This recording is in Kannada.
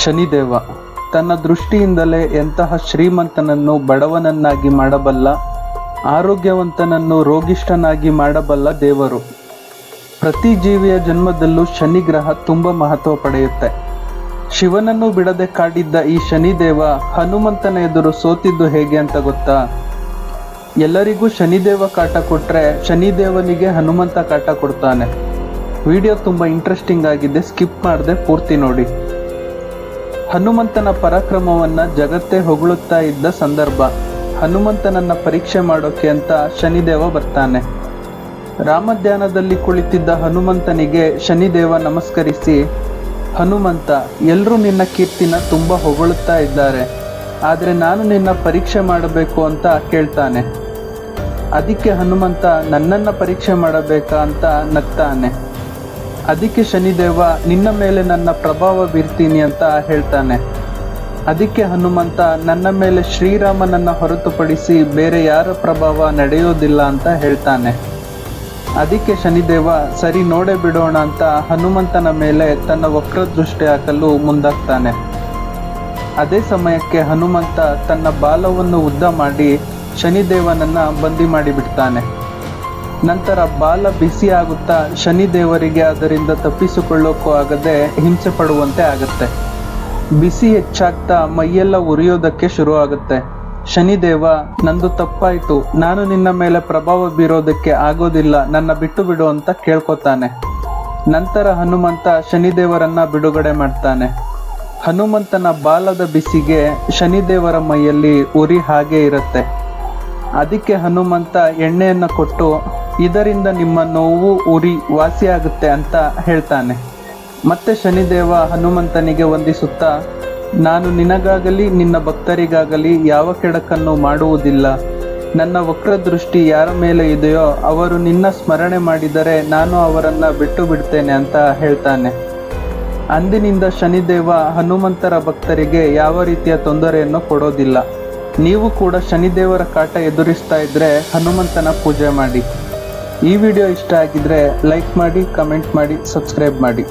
ಶನಿದೇವ, ತನ್ನ ದೃಷ್ಟಿಯಿಂದಲೇ ಎಂತಹ ಶ್ರೀಮಂತನನ್ನು ಬಡವನನ್ನಾಗಿ ಮಾಡಬಲ್ಲ, ಆರೋಗ್ಯವಂತನನ್ನು ರೋಗಿಷ್ಠನಾಗಿ ಮಾಡಬಲ್ಲ ದೇವರು. ಪ್ರತಿ ಜೀವಿಯ ಜನ್ಮದಲ್ಲೂ ಶನಿ ಗ್ರಹ ತುಂಬ ಮಹತ್ವ ಪಡೆಯುತ್ತೆ. ಶಿವನನ್ನು ಬಿಡದೆ ಕಾಡಿದ್ದ ಈ ಶನಿದೇವ ಹನುಮಂತನ ಎದುರು ಸೋತಿದ್ದು ಹೇಗೆ ಅಂತ ಗೊತ್ತಾ? ಎಲ್ಲರಿಗೂ ಶನಿದೇವ ಕಾಟ ಕೊಟ್ಟರೆ ಶನಿದೇವನಿಗೆ ಹನುಮಂತ ಕಾಟ ಕೊಡ್ತಾನೆ. ವಿಡಿಯೋ ತುಂಬ ಇಂಟ್ರೆಸ್ಟಿಂಗ್ ಆಗಿದೆ, ಸ್ಕಿಪ್ ಮಾಡದೆ ಪೂರ್ತಿ ನೋಡಿ. ಹನುಮಂತನ ಪರಾಕ್ರಮವನ್ನ ಜಗತ್ತೇ ಹೊಗಳುತ್ತಾ ಇದ್ದ ಸಂದರ್ಭ. ಹನುಮಂತನನ್ನ ಪರೀಕ್ಷೆ ಮಾಡೋಕೆ ಅಂತ ಶನಿದೇವ ಬರ್ತಾನೆ. ರಾಮಧ್ಯಾನದಲ್ಲಿ ಕುಳಿತಿದ್ದ ಹನುಮಂತನಿಗೆ ಶನಿದೇವ ನಮಸ್ಕರಿಸಿ, ಹನುಮಂತ ಎಲ್ಲರೂ ನಿನ್ನ ಕೀರ್ತಿನ ತುಂಬ ಹೊಗಳುತ್ತಾ ಇದ್ದಾರೆ. ಆದರೆ ನಾನು ನಿನ್ನ ಪರೀಕ್ಷೆ ಮಾಡಬೇಕು ಅಂತ ಕೇಳ್ತಾನೆ. ಅದಕ್ಕೆ ಹನುಮಂತ, ನನ್ನನ್ನು ಪರೀಕ್ಷೆ ಮಾಡಬೇಕಾ ಅಂತ ನಗ್ತಾನೆ. ಅದಕ್ಕೆ ಶನಿದೇವ, ನಿನ್ನ ಮೇಲೆ ನನ್ನ ಪ್ರಭಾವ ಬೀರ್ತೀನಿ ಅಂತ ಹೇಳ್ತಾನೆ. ಅದಕ್ಕೆ ಹನುಮಂತ, ನನ್ನ ಮೇಲೆ ಶ್ರೀರಾಮನನ್ನ ಹೊರತುಪಡಿಸಿ ಬೇರೆ ಯಾರ ಪ್ರಭಾವ ನಡೆಯೋದಿಲ್ಲ ಅಂತ ಹೇಳ್ತಾನೆ. ಅದಕ್ಕೆ ಶನಿದೇವ, ಸರಿ ನೋಡೇ ಬಿಡೋಣ ಅಂತ ಹನುಮಂತನ ಮೇಲೆ ತನ್ನ ವಕ್ರದೃಷ್ಟಿ ಹಾಕಲು ಮುಂದಾಗ್ತಾನೆ. ಅದೇ ಸಮಯಕ್ಕೆ ಹನುಮಂತ ತನ್ನ ಬಾಲವನ್ನು ಉದ್ದ ಮಾಡಿ ಶನಿದೇವನನ್ನ ಬಂದಿ ಮಾಡಿಬಿಡ್ತಾನೆ. ನಂತರ ಬಾಲ ಬಿಸಿ ಆಗುತ್ತಾ ಶನಿ ದೇವರಿಗೆ ಅದರಿಂದ ತಪ್ಪಿಸಿಕೊಳ್ಳೋಕ್ಕೂ ಆಗದೆ ಹಿಂಸೆ ಪಡುವಂತೆ ಆಗುತ್ತೆ. ಬಿಸಿ ಹೆಚ್ಚಾಗ್ತಾ ಮೈಯೆಲ್ಲ ಉರಿಯೋದಕ್ಕೆ ಶುರು ಆಗುತ್ತೆ ಶನಿದೇವ, ನಂದು ತಪ್ಪಾಯ್ತು. ನಾನು ನಿನ್ನ ಮೇಲೆ ಪ್ರಭಾವ ಬೀರೋದಕ್ಕೆ ಆಗೋದಿಲ್ಲ. ನನ್ನ ಬಿಟ್ಟು ಬಿಡು ಅಂತ ಕೇಳ್ಕೊತಾನೆ. ನಂತರ ಹನುಮಂತ ಶನಿದೇವರನ್ನ ಬಿಡುಗಡೆ ಮಾಡ್ತಾನೆ. ಹನುಮಂತನ ಬಾಲದ ಬಿಸಿಗೆ ಶನಿದೇವರ ಮೈಯಲ್ಲಿ ಉರಿ ಹಾಗೆ ಇರುತ್ತೆ. ಅದಕ್ಕೆ ಹನುಮಂತ ಎಣ್ಣೆಯನ್ನು ಕೊಟ್ಟು ಇದರಿಂದ ನಿಮ್ಮ ನೋವು ಉರಿ ವಾಸಿಯಾಗುತ್ತೆ ಅಂತ ಹೇಳ್ತಾನೆ. ಮತ್ತೆ ಶನಿದೇವ ಹನುಮಂತನಿಗೆ ವಂದಿಸುತ್ತಾ, ನಾನು ನಿನಗಾಗಲಿ, ನಿನ್ನ ಭಕ್ತರಿಗಾಗಲಿ ಯಾವ ಕೆಡಕನ್ನು ಮಾಡುವುದಿಲ್ಲ. ನನ್ನ ವಕ್ರದೃಷ್ಟಿ ಯಾರ ಮೇಲೆ ಇದೆಯೋ ಅವರು ನಿನ್ನ ಸ್ಮರಣೆ ಮಾಡಿದರೆ ನಾನು ಅವರನ್ನು ಬಿಟ್ಟು ಬಿಡ್ತೇನೆ ಅಂತ ಹೇಳ್ತಾನೆ. ಅಂದಿನಿಂದ ಶನಿದೇವ ಹನುಮಂತರ ಭಕ್ತರಿಗೆ ಯಾವ ರೀತಿಯ ತೊಂದರೆಯನ್ನು ಕೊಡೋದಿಲ್ಲ. ನೀವು ಕೂಡ ಶನಿದೇವರ ಕಾಟ ಎದುರಿಸ್ತಾ ಇದ್ರೆ ಹನುಮಂತನ ಪೂಜೆ ಮಾಡಿ. ಈ ವಿಡಿಯೋ ಇಷ್ಟ ಆಗಿದ್ರೆ ಲೈಕ್ ಮಾಡಿ ಕಮೆಂಟ್ ಮಾಡಿ ಸಬ್ಸ್ಕ್ರೈಬ್ ಮಾಡಿ.